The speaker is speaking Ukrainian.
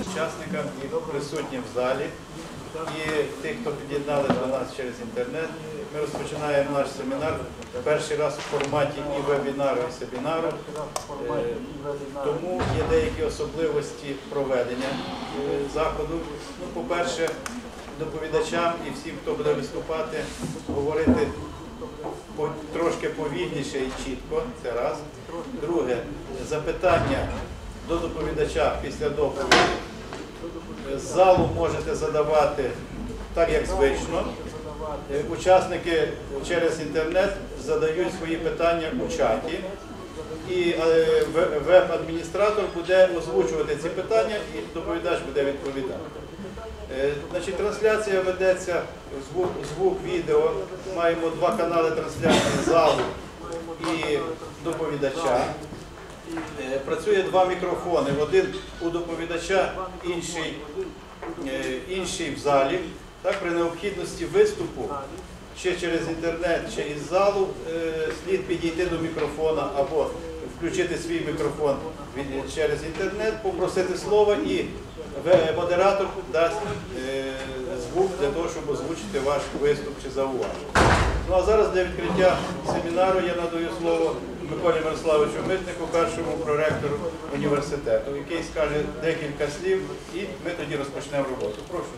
учасникам і присутнім в залі, і тих, хто під'єднали до нас через інтернет. Ми розпочинаємо наш семінар перший раз у форматі і вебінару, і семінару. Е, Тому є деякі особливості проведення е, заходу. Ну, по-перше, доповідачам і всім, хто буде виступати, говорити трошки повільніше і чітко. Це раз. Друге, запитання до доповідача після доповіді. Залу можете задавати так, як звично. Учасники через інтернет задають свої питання у чаті. І е, веб-адміністратор буде озвучувати ці питання і доповідач буде відповідати. Е, Значить, трансляція ведеться звук, звук, відео. Маємо два канали трансляції залу і доповідача. Е, Працює два мікрофони. Один у доповідача, інший, е, інший в залі. Так, при необхідності виступу ще через інтернет, чи із залу е, слід підійти до мікрофона або включити свій мікрофон через інтернет, попросити слова і модератор дасть звук для того, щоб озвучити ваш виступ чи зауваження. Ну а зараз для відкриття семінару я надаю слово Миколі Мирославовичу Митнику, першому проректору університету, який скаже декілька слів, і ми тоді розпочнемо роботу. Прошу.